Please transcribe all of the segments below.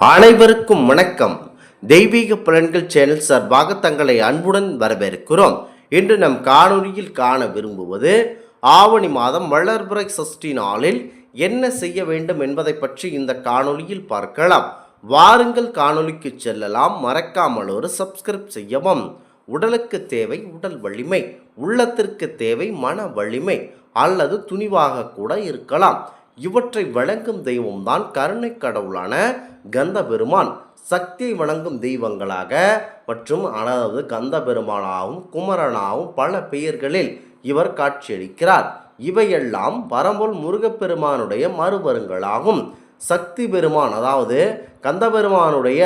அனைவருக்கும் வணக்கம். தெய்வீக புலன்கள் சேனல் சார்பாக தங்களை அன்புடன் வரவேற்கிறோம். இன்று நம் காணொலியில் காண விரும்புவது ஆவணி மாதம் வளர்பிறை சஷ்டி நாளில் என்ன செய்ய வேண்டும் என்பதை பற்றி இந்த காணொலியில் பார்க்கலாம். வாருங்கள் காணொலிக்கு செல்லலாம். மறக்காமல் ஒரு சப்ஸ்கிரைப் செய்யவும். உடலுக்கு தேவை உடல் வலிமை உள்ளத்திற்கு தேவை மன வலிமை அல்லது துணிவாக கூட இருக்கலாம். இவற்றை வழங்கும் தெய்வம்தான் கருணை கடவுளான கந்த பெருமான் சக்தியை வழங்கும் தெய்வங்களாக மற்றும் அதாவது கந்த பெருமானாகவும் குமரனாகவும் பல பெயர்களில் இவர் காட்சியளிக்கிறார். இவையெல்லாம் பரம்பொல் முருகப்பெருமானுடைய மறுபருங்களாகும். சக்தி பெருமான் அதாவது கந்தபெருமானுடைய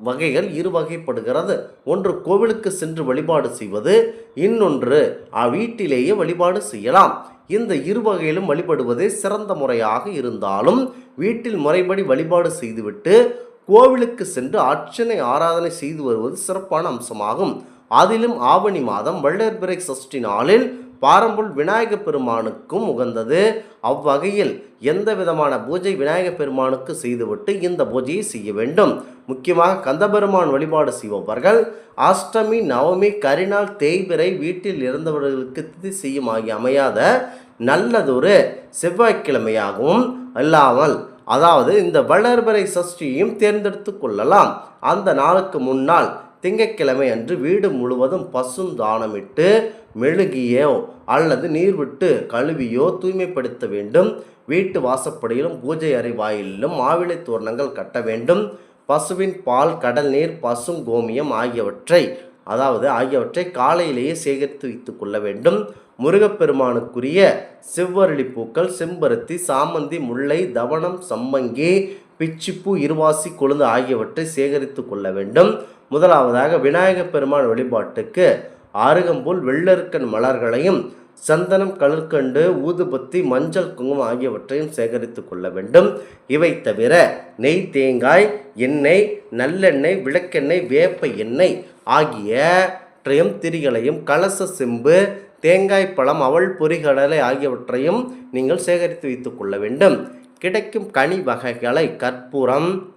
வகைகள் இரு வகைப்படுகிறது ஒன்று கோவிலுக்கு சென்று வழிபாடு செய்வது இன்னொன்று அ, வீட்டிலேயே வழிபாடு செய்யலாம். இந்த இரு வகையிலும் வழிபடுவதே சிறந்த முறையாக இருந்தாலும் வீட்டில் முறைப்படி வழிபாடு செய்துவிட்டு கோவிலுக்கு சென்று அர்ச்சனை ஆராதனை செய்து வருவது சிறப்பான அம்சமாகும். அதிலும் ஆவணி மாதம் வள்ளர்பிறை சஷ்டி நாளில் பாரம்புல் விநாயக பெருமானுக்கும் உகந்தது. அவ்வகையில் எந்த விதமான பூஜை விநாயக பெருமானுக்கு செய்துவிட்டு இந்த பூஜையை செய்ய வேண்டும். முக்கியமாக கந்தபெருமான் வழிபாடு செய்பவர்கள் அஷ்டமி நவமி கரிநாள் தேய்பிறை வீட்டில் இருந்தவர்களுக்கு திதி செய்யும் ஆகிய அமையாத நல்லதொரு செவ்வாய்க்கிழமையாகவும் அல்லாமல் அதாவது இந்த வளர்பறை சஷ்டியையும் தேர்ந்தெடுத்து கொள்ளலாம். அந்த நாளுக்கு முன்னால் திங்கக்கிழமை அன்று வீடு முழுவதும் பசும் தானமிட்டு மெழுகியோ அல்லது நீர் விட்டு கழுவியோ தூய்மைப்படுத்த வேண்டும். வீட்டு வாசப்படியிலும் பூஜை அறை வாயிலிலும் மாவிளை தோரணங்கள் கட்ட வேண்டும். பசுவின் பால் கடல் நீர் பசும் கோமியம் ஆகியவற்றை அதாவது ஆகியவற்றை காலையிலேயே சேகரித்து வைத்து கொள்ள வேண்டும். முருகப்பெருமானுக்குரிய செவ்வரளி பூக்கள் செம்பருத்தி சாமந்தி முல்லை தவனம் சம்மங்கி பிச்சிப்பூ இருவாசி கொழுந்து ஆகியவற்றை சேகரித்து கொள்ள வேண்டும். முதலாவதாக விநாயகப் பெருமான் வழிபாட்டுக்கு அருகம்புல் வெள்ளருக்கன் மலர்களையும் சந்தனம் கழுற்கண்டு ஊதுபத்தி மஞ்சள் குங்குமம் ஆகியவற்றையும் சேகரித்து கொள்ள வேண்டும். இவை தவிர நெய் தேங்காய் எண்ணெய் நல்லெண்ணெய் விளக்கெண்ணெய் வேப்ப எண்ணெய் ஆகியற்றையும் திரிகளையும் கலச செம்பு தேங்காய் பழம் அவள் பொரிகடலை ஆகியவற்றையும் நீங்கள் சேகரித்து வைத்துக் கொள்ள வேண்டும். கிடைக்கும் கனி வகைகளை கற்பூரம்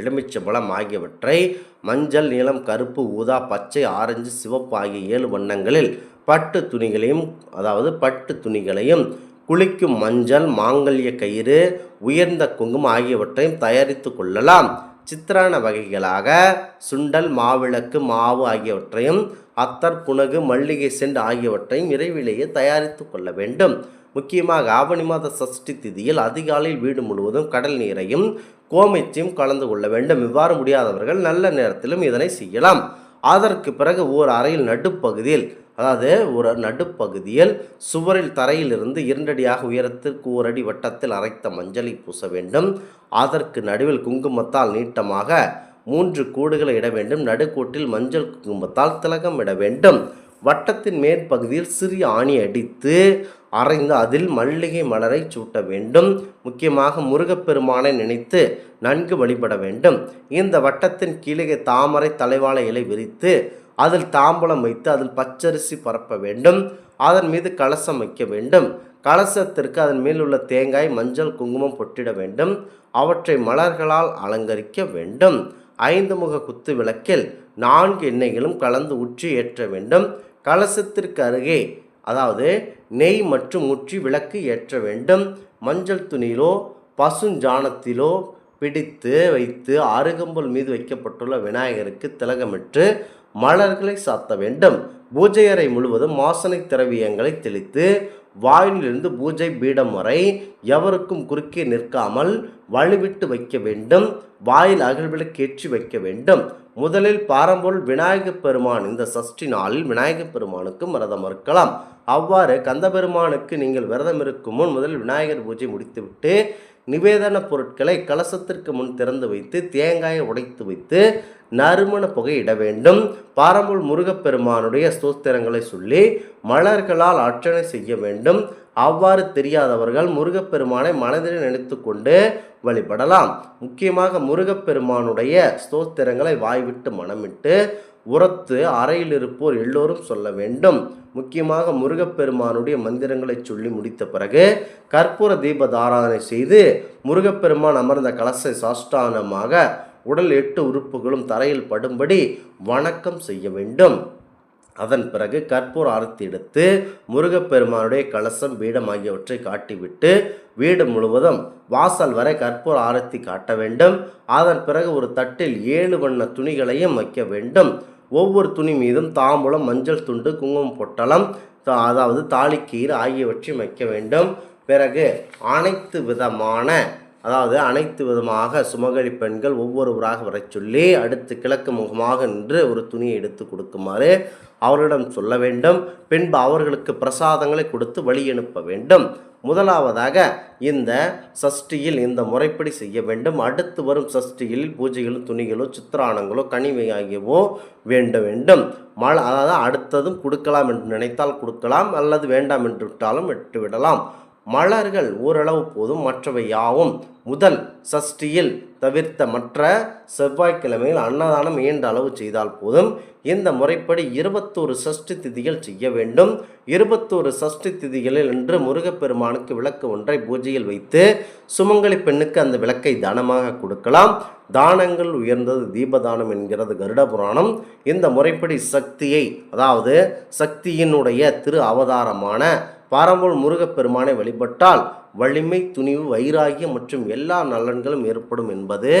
எலுமிச்சம்பழம் ஆகியவற்றை மஞ்சள் நீலம் கருப்பு ஊதா பச்சை ஆரஞ்சு சிவப்பு ஆகிய ஏழு வண்ணங்களில் பட்டு துணிகளையும் அதாவது பட்டு துணிகளையும் குளிக்கும் மஞ்சள் மாங்கல்ய கயிறு உயர்ந்த குங்குமம் ஆகியவற்றையும் தயாரித்து கொள்ளலாம். சித்திரான வகைகளாக சுண்டல் மாவிளக்கு மாவு ஆகியவற்றையும் அத்தர் புனகு மல்லிகை செண்டு ஆகியவற்றையும் விரைவிலேயே தயாரித்து கொள்ள வேண்டும். முக்கியமாக ஆவணி மாத சஷ்டி திதியில் அதிகாலையில் வீடு முழுவதும் கடல் நீரையும் கோமைச்சியும் கலந்து கொள்ள வேண்டும். இவ்வாறு முடியாதவர்கள் நல்ல நேரத்திலும் இதனை செய்யலாம். அதற்கு பிறகு ஓர் அறையில் நடுப்பகுதியில் அதாவது ஒரு நடுப்பகுதியில் சுவரில் தரையிலிருந்து இரண்டடியாக உயரத்திற்கு ஒரு அடி வட்டத்தில் அரைத்த மஞ்சளை பூச வேண்டும். அதற்கு நடுவில் குங்குமத்தால் நீட்டமாக மூன்று கூடுகளை இட வேண்டும். நடுக்கூட்டில் மஞ்சள் குங்குமத்தால் திலகம் இட வேண்டும். வட்டத்தின் மேற்பகுதியில் சிறிய ஆணி அடித்து அரைந்து அதில் மல்லிகை மலரை சூட்ட வேண்டும். முக்கியமாக முருகப்பெருமானை நினைத்து நன்கு வழிபட வேண்டும். இந்த வட்டத்தின் கீழே தாமரை தலைவாழை இலை விரித்து அதில் தாம்பூலம் வைத்து அதில் பச்சரிசி பரப்ப வேண்டும். அதன் மீது கலசம் வைக்க வேண்டும். கலசத்திற்கு அதன் மேல் உள்ள தேங்காய் மஞ்சள் குங்குமம் பொட்டிட வேண்டும். அவற்றை மலர்களால் அலங்கரிக்க வேண்டும். ஐந்து முக குத்து விளக்கில் நான்கு எண்ணெய்களும் கலந்து உற்றி ஏற்ற வேண்டும். கலசத்திற்கு அருகே அதாவது நெய் மற்றும் முற்றி விளக்கு ஏற்ற வேண்டும். மஞ்சள் துணியிலோ பசுஞ்சாணத்திலோ பிடித்து வைத்து அருகம்புல் மீது வைக்கப்பட்டுள்ள விநாயகருக்கு திலகமிட்டு மலர்களை சாத்த வேண்டும். பூஜை அறை முழுவதும் வாசனை திரவியங்களை தெளித்து வாயிலிருந்து பூஜை பீடம் வரை எவருக்கும் குறுக்கே நிற்காமல் வழிவிட்டு வைக்க வேண்டும் வாயில் அகழ்விளக்கேற்றி வைக்க வேண்டும். முதலில் பாரம்பொருள் விநாயகப் பெருமான் இந்த சஷ்டி நாளில் விநாயகப் பெருமானுக்கும் விரதம் இருக்கலாம். அவ்வாறு கந்தபெருமானுக்கு நீங்கள் விரதம் இருக்கும் முன் முதல் விநாயகர் பூஜை முடித்துவிட்டு நிவேதன பொருட்களை கலசத்திற்கு முன் திறந்து வைத்து தேங்காயை உடைத்து வைத்து நறுமண புகையிட வேண்டும். பாரம்பூர் முருகப்பெருமானுடைய ஸ்தோத்திரங்களை சொல்லி மலர்களால் அர்ச்சனை செய்ய வேண்டும். அவ்வாறு தெரியாதவர்கள் முருகப்பெருமானை மனதில் நினைத்து கொண்டு வழிபடலாம். முக்கியமாக முருகப்பெருமானுடைய ஸ்தோத்திரங்களை வாய்விட்டு மனமிட்டு உரத்து அறையில் இருப்போர் எல்லோரும் சொல்ல வேண்டும். முக்கியமாக முருகப்பெருமானுடைய மந்திரங்களை சொல்லி முடித்த பிறகு கற்பூர தீப தாராதனை செய்து முருகப்பெருமான் அமர்ந்த கலசை சாஷ்டானமாக உடல் எட்டு உறுப்புகளும் தரையில் படும்படி வணக்கம் செய்ய வேண்டும். அதன் பிறகு கற்பூர் ஆரத்தி எடுத்து முருகப்பெருமானுடைய கலசம் பீடம் ஆகியவற்றை காட்டிவிட்டு வீடு முழுவதும் வாசல் வரை கற்பூர் ஆரத்தி காட்ட வேண்டும். அதன் பிறகு ஒரு தட்டில் ஏழு வண்ண துணிகளையும் வைக்க வேண்டும். ஒவ்வொரு துணி மீதும் தாம்பூலம் மஞ்சள் துண்டு குங்குமம் பொட்டலம் தா- அதாவது தாலிக்கீர் ஆகியவற்றையும் வைக்க வேண்டும். பிறகு அனைத்து விதமான அதாவது அனைத்து விதமாக சுமகழி பெண்கள் ஒவ்வொருவராக வரச் சொல்லி அடுத்து கிழக்கு முகமாக நின்று ஒரு துணியை எடுத்து கொடுக்குமாறு அவர்களிடம் சொல்ல வேண்டும். பின்பு அவர்களுக்கு பிரசாதங்களை கொடுத்து வழி அனுப்ப வேண்டும். முதலாவதாக இந்த சஷ்டியில் இந்த முறைப்படி செய்ய வேண்டும். அடுத்து வரும் சஷ்டியில் பூஜைகளும் துணிகளோ சித்திரானங்களோ கனிமை ஆகியவோ வேண்ட வேண்டும். மழை அதாவது அடுத்ததும் கொடுக்கலாம் என்று நினைத்தால் கொடுக்கலாம். அல்லது வேண்டாம் என்று விட்டாலும் விட்டு விடலாம் மலர்கள் ஓரளவு போதும் மற்றவை யாவும். முதல் சஷ்டியில் தவிர்த்த மற்ற செவ்வாய்க்கிழமையில் அன்னதானம் இயன்ற அளவு செய்தால் போதும். இந்த முறைப்படி இருபத்தோரு சஷ்டி திதிகள் செய்ய வேண்டும். இருபத்தோரு சஷ்டி திதிகளில் என்று முருகப்பெருமானுக்கு விளக்கு ஒன்றை பூஜையில் வைத்து சுமங்கலி பெண்ணுக்கு அந்த விளக்கை தானமாக கொடுக்கலாம். தானங்கள் உயர்ந்தது தீபதானம் என்கிறது கருட புராணம். இந்த முறைப்படி சக்தியை அதாவது சக்தியினுடைய திரு அவதாரமான பாரம்பூர் முருகப்பெருமானை வழிபட்டால் வலிமை துணிவு வைராகியம் மற்றும் எல்லா நலன்களும் ஏற்படும் என்பது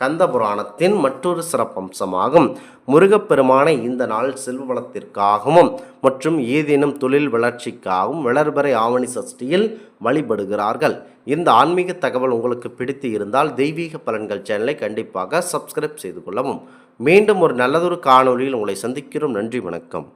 கந்த புராணத்தின் மற்றொரு சிறப்பம்சமாகும். முருகப்பெருமானை இந்த நாள் செல்வ வளத்திற்காகவும் மற்றும் ஏதேனும் தொழில் வளர்ச்சிக்காகவும் வளர்பறை ஆவணி சஷ்டியில் வழிபடுகிறார்கள். இந்த ஆன்மீக தகவல் உங்களுக்கு பிடித்து இருந்தால் தெய்வீக பலன்கள் சேனலை கண்டிப்பாக சப்ஸ்கிரைப் செய்து கொள்ளவும். மீண்டும் ஒரு நல்லதொரு காணொலியில் உங்களை சந்திக்கிறோம். நன்றி வணக்கம்.